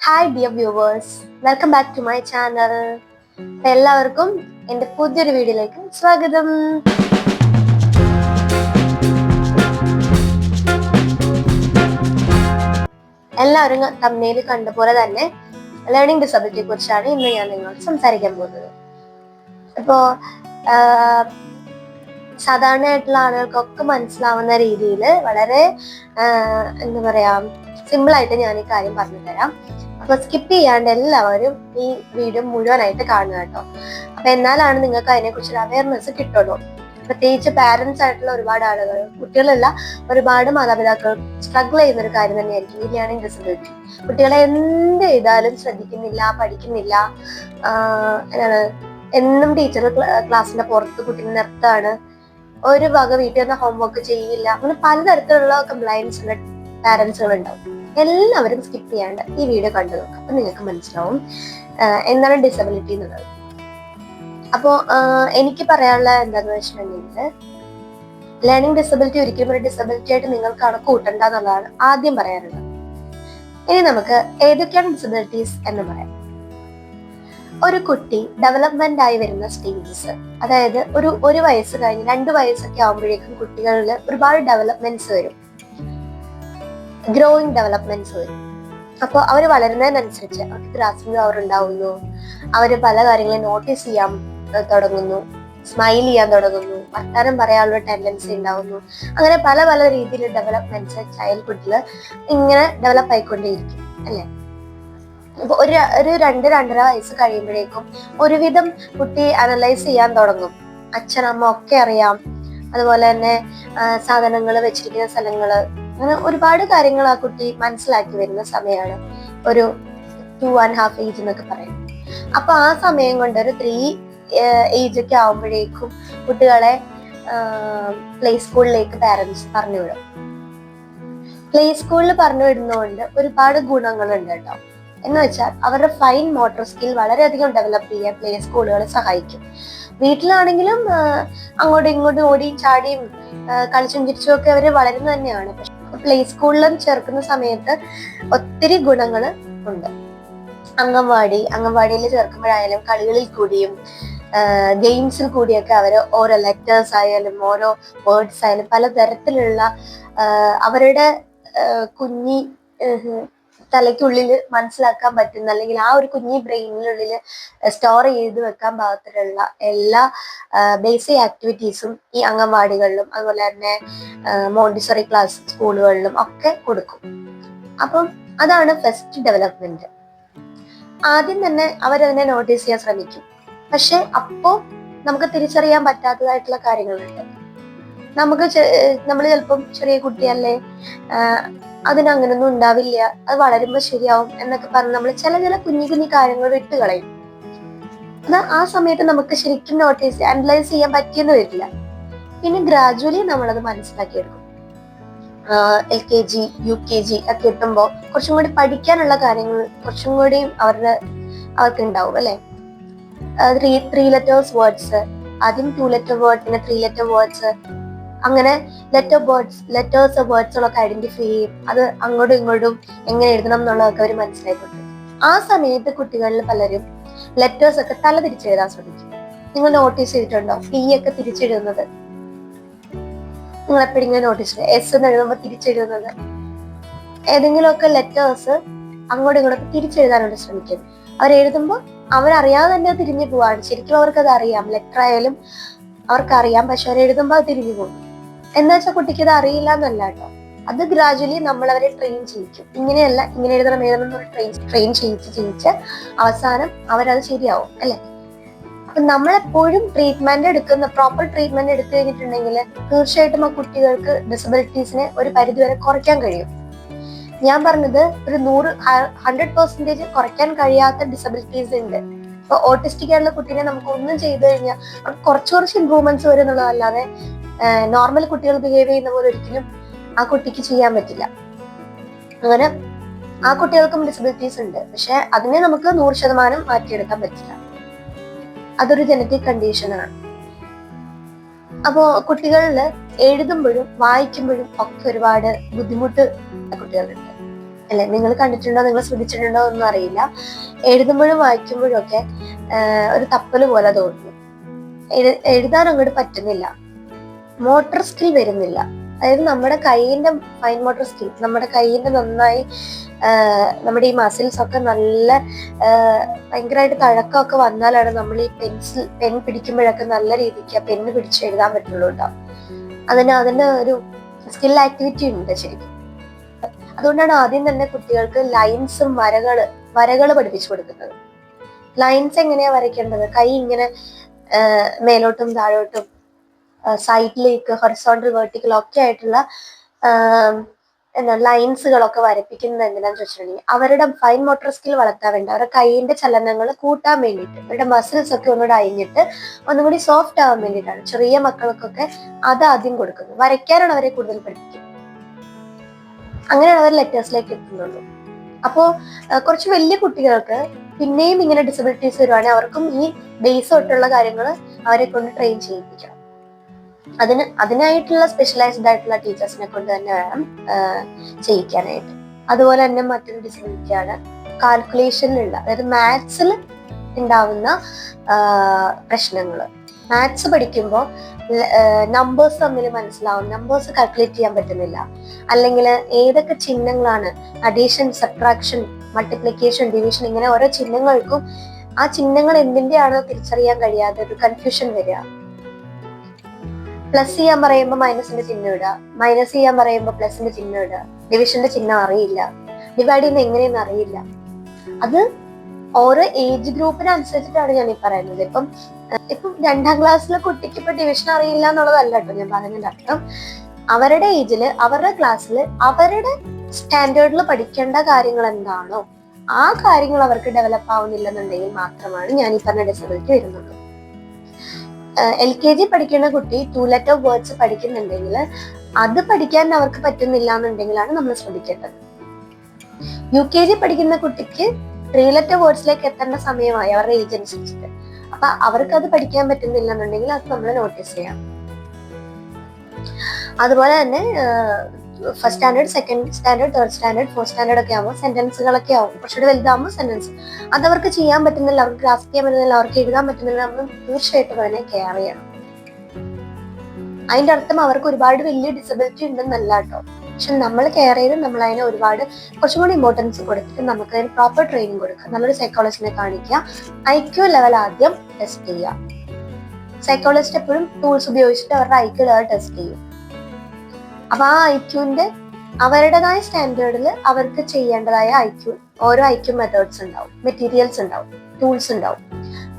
Hi dear viewers welcome back to my channel എല്ലാവർക്കും എന്റെ പുതിയൊരു വീഡിയോയിലേക്ക് സ്വാഗതം. എല്ലാവരും തമ്മിൽ കണ്ട പോലെ തന്നെ ലേണിംഗ് ഡിസബിലിറ്റിയെ കുറിച്ചാണ് ഇന്ന് ഞാൻ നിങ്ങളോട് സംസാരിക്കാൻ പോകുന്നത്. ഇപ്പോൾ സാധാരണയായിട്ടുള്ള ആളുകൾക്കൊക്കെ മനസ്സിലാവുന്ന രീതിയിൽ വളരെ എന്താ പറയാ സിമ്പിൾ ആയിട്ട് ഞാൻ ഈ കാര്യം പറഞ്ഞു തരാം അപ്പൊ സ്കിപ്പ് ചെയ്യാണ്ട് എല്ലാവരും ഈ വീഡിയോ മുഴുവനായിട്ട് കാണുക കേട്ടോ. അപ്പൊ എന്നാലാണ് നിങ്ങൾക്ക് അതിനെ കുറിച്ചൊരു അവയർനെസ് കിട്ടുള്ളൂ. പ്രത്യേകിച്ച് പാരന്റ്സ് ആയിട്ടുള്ള ഒരുപാട് ആളുകൾ കുട്ടികളല്ല ഒരുപാട് മാതാപിതാക്കൾ സ്ട്രഗിൾ ചെയ്യുന്ന ഒരു കാര്യം തന്നെയായിരിക്കും ലേണിംഗ് ഡിസബിലിറ്റി കുട്ടികളെ എന്ത് ചെയ്താലും ശ്രദ്ധിക്കുന്നില്ല പഠിക്കുന്നില്ല എന്താണ് എന്നും ടീച്ചർ ക്ലാസ്സിന്റെ പുറത്ത് കുട്ടീനെ നിർത്താണ്. ഒരു വക വീട്ടിൽ നിന്ന് ഹോംവർക്ക് ചെയ്യില്ല. അങ്ങനെ പലതരത്തിലുള്ള കംപ്ലൈൻസ് ഉള്ള പാരന്റ്സുകൾ ഉണ്ടാവും. എല്ലാവരും സ്കിപ്പ് ചെയ്യാണ്ട് ഈ വീഡിയോ കണ്ടു നോക്കാം. അപ്പൊ നിങ്ങൾക്ക് മനസ്സിലാവും എന്താണ് ഡിസബിലിറ്റി എന്നുള്ളത്. അപ്പോ എനിക്ക് പറയാനുള്ള എന്താന്ന് വെച്ചിട്ടുണ്ടെങ്കിൽ ലേണിംഗ് ഡിസബിലിറ്റി ഒരിക്കലും ഒരു ഡിസബിലിറ്റി ആയിട്ട് നിങ്ങൾ കണക്ക് കൂട്ടണ്ട എന്നുള്ളതാണ് ആദ്യം പറയാനുള്ളത്. ഇനി നമുക്ക് ഏതൊക്കെയാണ് ഡിസബിലിറ്റീസ് എന്ന് പറയാം. ഒരു കുട്ടി ഡെവലപ്മെന്റ് ആയി വരുന്ന സ്റ്റേജസ് അതായത് ഒരു ഒരു വയസ്സ് കഴിഞ്ഞ് രണ്ട് വയസ്സൊക്കെ ആകുമ്പോഴേക്കും കുട്ടികളിൽ ഒരുപാട് ഡെവലപ്മെന്റ്സ് വരും. ഗ്രോയിങ് ഡെവലപ്മെന്റ്സ് വരും. അപ്പോൾ അവർ വളരുന്നതിനനുസരിച്ച് അവർക്ക് ഗ്രാസ്പിംഗ് അവർ ഉണ്ടാവുന്നു. അവർ പല കാര്യങ്ങളും നോട്ടീസ് ചെയ്യാൻ തുടങ്ങുന്നു. സ്മൈൽ ചെയ്യാൻ തുടങ്ങുന്നു. വർത്താനം പറയാനുള്ള ടെൻഡൻസി ഉണ്ടാവുന്നു. അങ്ങനെ പല പല രീതിയിൽ ഡെവലപ്മെന്റ്സ് ചൈൽഡ്ഹുഡിൽ ഇങ്ങനെ ഡെവലപ്പ് ആയിക്കൊണ്ടേയിരിക്കും അല്ലെ? ഇപ്പൊ ഒരു ഒരു രണ്ട് രണ്ടര വയസ്സ് കഴിയുമ്പോഴേക്കും ഒരുവിധം കുട്ടി അനലൈസ് ചെയ്യാൻ തുടങ്ങും. അച്ഛനമ്മ ഒക്കെ അറിയാം. അതുപോലെ തന്നെ സാധനങ്ങൾ വെച്ചിരിക്കുന്ന സ്ഥലങ്ങൾ അങ്ങനെ ഒരുപാട് കാര്യങ്ങൾ ആ കുട്ടി മനസ്സിലാക്കി വരുന്ന സമയമാണ് ഒരു ടു ആൻഡ് ഹാഫ് ഏജ് എന്നൊക്കെ പറയും അപ്പൊ ആ സമയം കൊണ്ട് ഒരു ത്രീ ഏജ് ഒക്കെ ആവുമ്പോഴേക്കും കുട്ടികളെ പ്ലേ സ്കൂളിലേക്ക് പാരന്റ്സ് പറഞ്ഞു വിടും. പ്ലേ സ്കൂളിൽ പറഞ്ഞു വിടുന്നതുകൊണ്ട് ഒരുപാട് ഗുണങ്ങളുണ്ട് കേട്ടോ. എന്ന് വെച്ചാൽ അവരുടെ ഫൈൻ മോട്ടോർ സ്കിൽ വളരെയധികം ഡെവലപ്പ് ചെയ്യാൻ പ്ലേ സ്കൂളുകളെ സഹായിക്കും. വീട്ടിലാണെങ്കിലും അങ്ങോട്ടും ഇങ്ങോട്ടും ഓടിയും ചാടിയും കളിച്ചും ചിരിച്ചും ഒക്കെ അവർ വളരുന്നത് തന്നെയാണ്. പ്ലേ സ്കൂളിലും ചേർക്കുന്ന സമയത്ത് ഒത്തിരി ഗുണങ്ങൾ ഉണ്ട്. അംഗൻവാടി അംഗൻവാടിയിൽ ചേർക്കുമ്പോഴായാലും കളികളിൽ കൂടിയും ഗെയിംസിൽ കൂടിയൊക്കെ അവർ ഓരോ ലെറ്റേഴ്സ് ആയാലും ഓരോ വേർഡ്സ് ആയാലും പലതരത്തിലുള്ള അവരുടെ കുഞ്ഞി തലയ്ക്കുള്ളിൽ മനസ്സിലാക്കാൻ പറ്റുന്ന അല്ലെങ്കിൽ ആ ഒരു കുഞ്ഞി ബ്രെയിനിനുള്ളിൽ സ്റ്റോർ ചെയ്ത് വെക്കാൻ പാകത്തിലുള്ള എല്ലാ ബേസിക് ആക്ടിവിറ്റീസും ഈ അംഗൻവാടികളിലും അതുപോലെ തന്നെ മോണ്ടിസറി ക്ലാസ് സ്കൂളുകളിലും ഒക്കെ കൊടുക്കും. അപ്പം അതാണ് ഫസ്റ്റ് ഡെവലപ്മെന്റ് ആദ്യം തന്നെ അവരതിനെ നോട്ടീസ് ചെയ്യാൻ ശ്രമിക്കും. പക്ഷെ അപ്പോ നമുക്ക് തിരിച്ചറിയാൻ പറ്റാത്തതായിട്ടുള്ള കാര്യങ്ങളുണ്ട്. നമുക്ക് നമ്മൾ ചിലപ്പം ചെറിയ കുട്ടിയല്ലേ അതിനങ്ങനൊന്നും ഉണ്ടാവില്ല. അത് വളരുമ്പോൾ ശരിയാവും എന്നൊക്കെ പറഞ്ഞ് നമ്മൾ ചില ചില കുഞ്ഞു കുഞ്ഞു കാര്യങ്ങൾ വിട്ട് കളയും. അത് ആ സമയത്ത് നമുക്ക് ശരിക്കും നോട്ടീസ് അനലൈസ് ചെയ്യാൻ പറ്റിയെന്ന് വരില്ല. പിന്നെ ഗ്രാജുവലി നമ്മളത് മനസ്സിലാക്കിയെടുക്കും. L K G U K G ഒക്കെ എത്തുമ്പോൾ കുറച്ചും കൂടി പഠിക്കാനുള്ള കാര്യങ്ങൾ കുറച്ചും കൂടി അവരുടെ അവർക്ക് ഉണ്ടാവും അല്ലെ ത്രീ ത്രീ ലെറ്റേഴ്സ് വേർഡ്സ് ആദ്യം ടു ലെറ്റർ വേർഡ് പിന്നെ ത്രീ ലെറ്റർ വേർഡ്സ് അങ്ങനെ ലെറ്റർ വേർഡ്സ് ലെറ്റേഴ്സ് വേർഡ്സുകളൊക്കെ ഐഡന്റിഫൈ ചെയ്യും. അത് അങ്ങോട്ടും ഇങ്ങോട്ടും എങ്ങനെ എഴുതണം എന്നുള്ളതൊക്കെ അവർ മനസ്സിലായിട്ടുണ്ട് ആ സമയത്ത് കുട്ടികളിൽ പലരും ലെറ്റേഴ്സ് ഒക്കെ തല തിരിച്ചെഴുതാൻ ശ്രമിക്കും നിങ്ങൾ നോട്ടീസ് ചെയ്തിട്ടുണ്ടോ? പി ഒക്കെ തിരിച്ചെഴുതുന്നത്. നിങ്ങൾ എപ്പോഴും ഇങ്ങനെ നോട്ടീസ് എസ് എന്ന് എഴുതുമ്പോൾ തിരിച്ചെഴുതുന്നത്. ഏതെങ്കിലുമൊക്കെ ലെറ്റേഴ്സ് അങ്ങോട്ടും ഇങ്ങോട്ടും തിരിച്ചെഴുതാനായിട്ട് ശ്രമിക്കും. അവരെഴുതുമ്പോൾ അവരറിയാതെ തന്നെ തിരിഞ്ഞു പോവാണ്. ശരിക്കും അവർക്കത് അറിയാം. ലെറ്റർ ആയാലും അവർക്കറിയാം. പക്ഷെ അവരെഴുതുമ്പോൾ അത് തിരിഞ്ഞു പോകും. എന്താ വെച്ചാൽ കുട്ടിക്ക് ഇത് അറിയില്ല എന്നല്ല കേട്ടോ. അത് ഗ്രാജുവലി നമ്മൾ അവരെ ട്രെയിൻ ചെയ്യിക്കും. ഇങ്ങനെയല്ല ഇങ്ങനെ എഴുതണം എഴുതണം എന്ന് ട്രെയിൻ ട്രെയിൻ ചെയ്യിച്ച് ചെയ്യിച്ച് അവസാനം അവരത് ശരിയാവും അല്ലെ? അപ്പൊ നമ്മളെപ്പോഴും ട്രീറ്റ്മെന്റ് എടുക്കുന്ന പ്രോപ്പർ ട്രീറ്റ്മെന്റ് എടുത്തു കഴിഞ്ഞിട്ടുണ്ടെങ്കിൽ തീർച്ചയായിട്ടും ആ കുട്ടികൾക്ക് ഡിസബിലിറ്റീസിനെ ഒരു പരിധിവരെ കുറയ്ക്കാൻ കഴിയും. ഞാൻ പറഞ്ഞത് ഒരു നൂറ് ഹൺഡ്രഡ് പെർസെന്റേജ് കുറയ്ക്കാൻ കഴിയാത്ത ഡിസബിലിറ്റീസ് ഉണ്ട്. ഇപ്പൊ ഓട്ടിസ്റ്റിക് ആയിട്ടുള്ള കുട്ടീനെ നമുക്ക് ഒന്നും ചെയ്തു കഴിഞ്ഞാൽ കുറച്ച് കുറച്ച് ഇമ്പ്രൂവ്മെന്റ്സ് വരും എന്നുള്ളതല്ലാതെ നോർമൽ കുട്ടികൾ ബിഹേവ് ചെയ്യുന്ന പോലെ ഒരിക്കലും ആ കുട്ടിക്ക് ചെയ്യാൻ പറ്റില്ല. അങ്ങനെ ആ കുട്ടികൾക്കും ഡിസബിലിറ്റീസ് ഉണ്ട്. പക്ഷെ അതിനെ നമുക്ക് നൂറ് ശതമാനം മാറ്റിയെടുക്കാൻ പറ്റില്ല. അതൊരു ജനറ്റിക് കണ്ടീഷനാണ് അപ്പോ കുട്ടികളിൽ എഴുതുമ്പോഴും വായിക്കുമ്പോഴും ഒക്കെ ഒരുപാട് ബുദ്ധിമുട്ട് കുട്ടികളുണ്ട്. അല്ലെ? നിങ്ങൾ കണ്ടിട്ടുണ്ടോ? നിങ്ങൾ ശ്രദ്ധിച്ചിട്ടുണ്ടോ? ഒന്നും അറിയില്ല. എഴുതുമ്പോഴും വായിക്കുമ്പോഴും ഒക്കെ ഒരു തപ്പൽ പോലെ തോന്നുന്നു എഴു- എഴുതാൻ അങ്ങോട്ട് പറ്റുന്നില്ല. മോട്ടോർ സ്കിൽ വരുന്നില്ല. അതായത് നമ്മുടെ കൈയിന്റെ ഫൈൻ മോട്ടർ സ്കിൽ നമ്മുടെ കൈയിന്റെ നന്നായി നമ്മുടെ ഈ മസിൽസ് ഒക്കെ നല്ല ഭയങ്കരമായിട്ട് തഴക്കമൊക്കെ വന്നാലാണ് നമ്മൾ ഈ പെൻസിൽ പെൻ പിടിക്കുമ്പോഴൊക്കെ നല്ല രീതിക്ക് ആ പെണ്ണ് പിടിച്ച് എഴുതാൻ പറ്റുള്ളൂ കേട്ടോ അതിന് അതിന് ഒരു സ്കിൽ ആക്ടിവിറ്റി ഉണ്ട് ശരിക്കും. അതുകൊണ്ടാണ് ആദ്യം തന്നെ കുട്ടികൾക്ക് ലൈൻസും വരകൾ വരകൾ പഠിപ്പിച്ചു കൊടുക്കുന്നത്. ലൈൻസ് എങ്ങനെയാ വരയ്ക്കേണ്ടത്? കൈ ഇങ്ങനെ മേലോട്ടും താഴോട്ടും സൈഡിലേക്ക് ഹൊറിസോണ്ടൽ വേർട്ടിക്കൽ ഒക്കെ ആയിട്ടുള്ള എന്താ ലൈൻസുകളൊക്കെ വരപ്പിക്കുന്നത് എന്തിനാന്ന് വെച്ചിട്ടുണ്ടെങ്കിൽ അവരുടെ ഫൈൻ മോട്ടോർ സ്കിൽ വളർത്താൻ വേണ്ടി അവരുടെ കൈയിന്റെ ചലനങ്ങൾ കൂട്ടാൻ വേണ്ടിയിട്ട് അവരുടെ മസിൽസ് ഒക്കെ ഒന്നുകൂടെ അഴിഞ്ഞിട്ട് ഒന്നും കൂടി സോഫ്റ്റ് ആവാൻ വേണ്ടിയിട്ടാണ് ചെറിയ മക്കൾക്കൊക്കെ അത് ആദ്യം കൊടുക്കുന്നത്. വരയ്ക്കാനാണ് അവരെ കൂടുതൽ പഠിപ്പിക്കുന്നത് അങ്ങനെയാണ് അവർ ലെറ്റേഴ്സിലേക്ക് എത്തുന്നുള്ളൂ. അപ്പോ കുറച്ച് വലിയ കുട്ടികൾക്ക് പിന്നെയും ഇങ്ങനെ ഡിസബിലിറ്റീസ് വരുവാണെങ്കിൽ അവർക്കും ഈ ബേസ് തൊട്ടുള്ള കാര്യങ്ങൾ അവരെ കൊണ്ട് ട്രെയിൻ ചെയ്യിപ്പിക്കണം. അതിന് അതിനായിട്ടുള്ള സ്പെഷ്യലൈസ്ഡ് ആയിട്ടുള്ള ടീച്ചേഴ്സിനെ കൊണ്ട് തന്നെ വേണം ചെയ്യിക്കാനായിട്ട്. അതുപോലെ തന്നെ മറ്റൊരു ഡിസബിലിറ്റി ആണ് കാൽക്കുലേഷനിലുള്ള അതായത് മാത്സിൽ ഉണ്ടാവുന്ന പ്രശ്നങ്ങൾ മാത്സ് പഠിക്കുമ്പോൾ നമ്പേഴ്സ് തമ്മിൽ മനസ്സിലാവും. നമ്പേഴ്സ് കാൽക്കുലേറ്റ് ചെയ്യാൻ പറ്റുന്നില്ല. അല്ലെങ്കിൽ ഏതൊക്കെ ചിഹ്നങ്ങളാണ് അഡീഷൻ സബ്ട്രാക്ഷൻ മൾട്ടിപ്ലിക്കേഷൻ ഡിവിഷൻ ഇങ്ങനെ ഓരോ ചിഹ്നങ്ങൾക്കും ആ ചിഹ്നങ്ങൾ എന്തിന്റെയാണോ തിരിച്ചറിയാൻ കഴിയാതെ ഒരു കൺഫ്യൂഷൻ വരിക. പ്ലസ് ചെയ്യാൻ പറയുമ്പോൾ മൈനസിന്റെ ചിഹ്നം ഇടുക. മൈനസ് ചെയ്യാൻ പറയുമ്പോൾ പ്ലസിന്റെ ചിഹ്നം ഇടുക. ഡിവിഷന്റെ ചിഹ്നം അറിയില്ല. ഡിവൈഡ് ചെയ്യുന്ന എങ്ങനെയെന്ന് അറിയില്ല. അത് ഓരോ ഏജ് ഗ്രൂപ്പിനനുസരിച്ചിട്ടാണ് ഞാൻ ഈ പറയുന്നത്. ഇപ്പം ഇപ്പം രണ്ടാം ക്ലാസ്സിലെ കുട്ടിക്ക് ഇപ്പൊ ഡിവിഷൻ അറിയില്ല എന്നുള്ളതല്ല കേട്ടോ ഞാൻ പറഞ്ഞതിന്റെ അർത്ഥം. അവരുടെ ഏജിൽ അവരുടെ ക്ലാസ്സിൽ അവരുടെ സ്റ്റാൻഡേർഡിൽ പഠിക്കേണ്ട കാര്യങ്ങൾ എന്താണോ ആ കാര്യങ്ങൾ അവർക്ക് ഡെവലപ്പ് ആവുന്നില്ലെന്നുണ്ടെങ്കിൽ മാത്രമാണ് ഞാൻ ഈ പറഞ്ഞ ഡിസബിലിറ്റി വരുന്നത്. എൽ കെ ജി പഠിക്കുന്ന കുട്ടി ടു ലെറ്റർ വേർഡ്സ് പഠിക്കുന്നുണ്ടെങ്കിൽ അത് പഠിക്കാൻ അവർക്ക് പറ്റുന്നില്ല എന്നുണ്ടെങ്കിലാണ് നമ്മൾ ശ്രദ്ധിക്കേണ്ടത്. യു കെ ജി പഠിക്കുന്ന കുട്ടിക്ക് ത്രീ ലെറ്റർ വേർഡ്സിലേക്ക് എത്തേണ്ട സമയമായി അവരുടെ ഏജ് അനുസരിച്ചിട്ട് അപ്പൊ അവർക്ക് അത് പഠിക്കാൻ പറ്റുന്നില്ല എന്നുണ്ടെങ്കിൽ അത് നമ്മൾ നോട്ടീസ് ചെയ്യാം അതുപോലെ തന്നെ first standard second standard third standard fourth standard ഒക്കെ ആകുമ്പോൾ സെന്റൻസുകളൊക്കെ ആവും. കുറച്ചുകൂടി വലുതാകുമ്പോൾ സെന്റൻസ് അവർക്ക് ചെയ്യാൻ പറ്റുന്നില്ല അവർക്ക് ഗ്രാസ്പ് ചെയ്യാൻ പറ്റുന്നില്ല അവർക്ക് എഴുതാൻ പറ്റുന്നില്ല നമ്മൾ തീർച്ചയായിട്ടും അതിനെ കെയർ ചെയ്യണം. അതിന്റെ അർത്ഥം അവർക്ക് ഒരുപാട് വലിയ ഡിസബിലിറ്റി ഉണ്ടെന്നല്ല കേട്ടോ. പക്ഷെ നമ്മൾ കെയർ ചെയ്ത് നമ്മൾ അതിനെ ഒരുപാട് കുറച്ചും കൂടി ഇമ്പോർട്ടൻസ് കൊടുത്തിട്ട് നമുക്ക് അതിന് പ്രോപ്പർ ട്രെയിനിങ് കൊടുക്കുക നല്ലൊരു സൈക്കോളജിനെ കാണിക്കുക. ഐ ക്യു ലെവൽ ആദ്യം ടെസ്റ്റ് ചെയ്യുക. സൈക്കോളജിസ്റ്റ് എപ്പോഴും ടൂൾസ് ഉപയോഗിച്ചിട്ട് അവരുടെ ഐ ക്യു ലെവൽ ടെസ്റ്റ് ചെയ്യും. അപ്പൊ ആ ഐ ക്യുവിന്റെ അവരുടേതായ സ്റ്റാൻഡേർഡിൽ അവർക്ക് ചെയ്യേണ്ടതായ ഐക്യു ക്യു ഓരോ ഐക്യു ക്യു മെത്തേഡ്സ് ഉണ്ടാവും മെറ്റീരിയൽസ് ഉണ്ടാവും ടൂൾസ് ഉണ്ടാവും.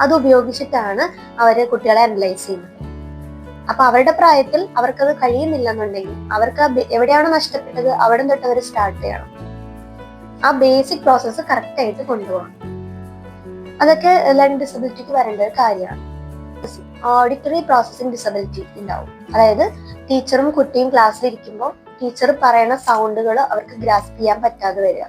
അത് ഉപയോഗിച്ചിട്ടാണ് അവരെ കുട്ടികളെ അനലൈസ് ചെയ്യുന്നത്. അപ്പൊ അവരുടെ പ്രായത്തിൽ അവർക്കത് കഴിയുന്നില്ലെന്നുണ്ടെങ്കിൽ അവർക്ക് എവിടെയാണോ നഷ്ടപ്പെട്ടത് അവിടെ തൊട്ട് അവർ സ്റ്റാർട്ട് ചെയ്യണം. ആ ബേസിക് പ്രോസസ്സ് കറക്റ്റ് ആയിട്ട് കൊണ്ടുപോകണം. അതൊക്കെ ലേണിംഗ് ഡിസബിലിറ്റിക്ക് വരേണ്ട ഒരു കാര്യമാണ്. ഓഡിറ്ററി പ്രോസസ്സിംഗ് ഡിസബിലിറ്റി ഉണ്ടാവും. അതായത് ടീച്ചറും കുട്ടിയും ക്ലാസ്സിൽ ഇരിക്കുമ്പോൾ ടീച്ചർ പറയുന്ന സൗണ്ടുകൾ അവർക്ക് ഗ്രാസ്പ് ചെയ്യാൻ പറ്റാതെ വരിക.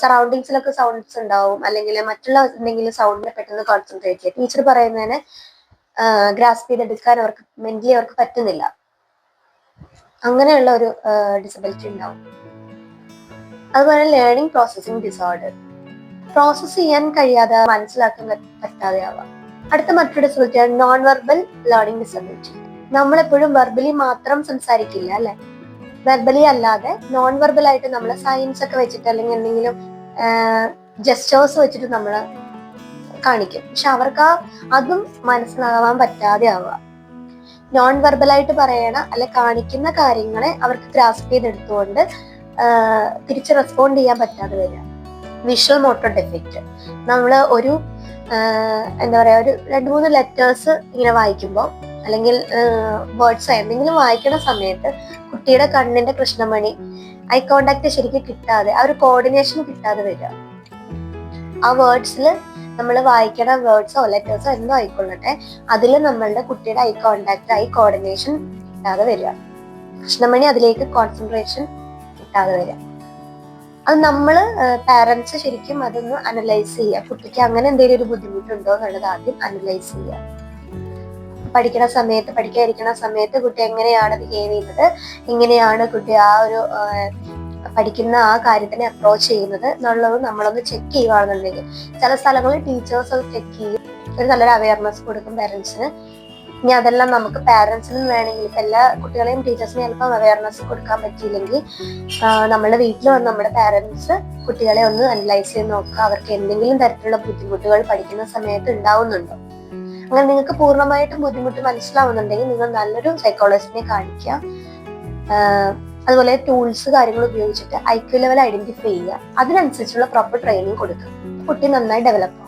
സറൗണ്ടിങ്സിലൊക്കെ സൗണ്ട്സ് ഉണ്ടാവും. അല്ലെങ്കിൽ മറ്റുള്ള എന്തെങ്കിലും സൗണ്ടിനെ പെട്ടെന്ന് കോൺസെൻട്രേറ്റ് ചെയ്യുക. ടീച്ചർ പറയുന്നതിനെ ഗ്രാസ്പ് ചെയ്തെടുക്കാൻ അവർക്ക് മെന്റലി അവർക്ക് പറ്റുന്നില്ല. അങ്ങനെയുള്ള ഒരു ഡിസബിലിറ്റി ഉണ്ടാവും. അതുപോലെ ലേണിംഗ് പ്രോസസ്സിംഗ് ഡിസോർഡർ പ്രോസസ്സ് ചെയ്യാൻ കഴിയാതെ മനസ്സിലാക്കാൻ പറ്റാതെ ആവാം അടുത്ത മറ്റൊരു ഡിസബിലിറ്റിയാണ് നോൺ വെർബൽ ലേണിംഗ് ഡിസബിലിറ്റി നമ്മളെപ്പോഴും വെർബലി മാത്രം സംസാരിക്കില്ല അല്ലെ? വെർബലി അല്ലാതെ നോൺ വെർബൽ ആയിട്ട് നമ്മൾ സയൻസ് ഒക്കെ വെച്ചിട്ട് അല്ലെങ്കിൽ എന്തെങ്കിലും ജസ്റ്റേഴ്സ് വെച്ചിട്ട് നമ്മൾ കാണിക്കും. പക്ഷെ അവർക്ക് ആ അതും മനസ്സിലാവാൻ പറ്റാതെ ആവുക നോൺ വെർബൽ ആയിട്ട് പറയണ അല്ലെ കാണിക്കുന്ന കാര്യങ്ങളെ അവർക്ക് ഗ്രാസ്പ് ചെയ്തെടുത്തുകൊണ്ട് തിരിച്ച് റെസ്പോണ്ട് ചെയ്യാൻ പറ്റാതെ വരിക. വിഷ്വൽ മോട്ടോർ ഡെഫക്റ്റ് നമ്മൾ ഒരു എന്താ പറയാ ഒരു രണ്ട് മൂന്ന് ലെറ്റേഴ്സ് ഇങ്ങനെ വായിക്കുമ്പോൾ അല്ലെങ്കിൽ വേർഡ്സ് എന്തെങ്കിലും വായിക്കുന്ന സമയത്ത് കുട്ടിയുടെ കണ്ണിന്റെ കൃഷ്ണമണി ഐ കോണ്ടാക്ട് ശരിക്കും കിട്ടാതെ ആ ഒരു കോർഡിനേഷൻ കിട്ടാതെ വരിക. ആ വേർഡ്സിൽ നമ്മൾ വായിക്കണ വേർഡ്സോ ലെറ്റേഴ്സോ എന്തോ ആയിക്കൊള്ളട്ടെ അതിൽ നമ്മളുടെ കുട്ടിയുടെ ഐ കോണ്ടാക്ട് ഐ കോർഡിനേഷൻ കിട്ടാതെ വരിക. കൃഷ്ണമണി അതിലേക്ക് കോൺസെൻട്രേഷൻ കിട്ടാതെ വരിക. അത് നമ്മൾ പാരന്റ്സ് ശരിക്കും അതൊന്ന് അനലൈസ് ചെയ്യുക. കുട്ടിക്ക് അങ്ങനെ എന്തെങ്കിലും ഒരു ബുദ്ധിമുട്ടുണ്ടോ എന്നുള്ളത് ആദ്യം അനലൈസ് ചെയ്യുക. പഠിക്കണ സമയത്ത് പഠിക്കാതിരിക്കണ സമയത്ത് കുട്ടി എങ്ങനെയാണ് ബിഹേവ് ചെയ്യുന്നത്? എങ്ങനെയാണ് കുട്ടി ആ ഒരു പഠിക്കുന്ന ആ കാര്യത്തിനെ അപ്രോച്ച് ചെയ്യുന്നത് എന്നുള്ളത് നമ്മളൊന്ന് ചെക്ക് ചെയ്യുകയാണെന്നുണ്ടെങ്കിൽ ചില സ്ഥലങ്ങളിൽ ടീച്ചേഴ്സ് അത് ചെക്ക് ചെയ്യും. ഒരു നല്ലൊരു അവയർനെസ് കൊടുക്കും പാരൻസിന് ഇനി അതെല്ലാം നമുക്ക് പാരൻസിനും വേണമെങ്കിൽ എല്ലാ കുട്ടികളെയും ടീച്ചേഴ്സിനും ചിലപ്പം അവയർനെസ് കൊടുക്കാൻ പറ്റിയില്ലെങ്കിൽ നമ്മുടെ വീട്ടിൽ വന്ന് നമ്മുടെ പാരൻസ് കുട്ടികളെ ഒന്ന് അനലൈസ് ചെയ്ത് നോക്കുക. അവർക്ക് എന്തെങ്കിലും തരത്തിലുള്ള ബുദ്ധിമുട്ടുകൾ പഠിക്കുന്ന സമയത്ത് ഉണ്ടാവുന്നുണ്ടോ? അങ്ങനെ നിങ്ങൾക്ക് പൂർണമായിട്ടും ബുദ്ധിമുട്ട് മനസ്സിലാവുന്നുണ്ടെങ്കിൽ നിങ്ങൾ നല്ലൊരു സൈക്കോളജിസ്റ്റിനെ കാണിക്കുക. അതുപോലെ ടൂൾസ് കാര്യങ്ങൾ ഉപയോഗിച്ചിട്ട് ഐക്യു ലെവൽ ഐഡന്റിഫൈ ചെയ്യുക. അതിനനുസരിച്ചുള്ള പ്രോപ്പർ ട്രെയിനിങ് കൊടുക്കുക. കുട്ടി നന്നായി ഡെവലപ്പ് ആവും.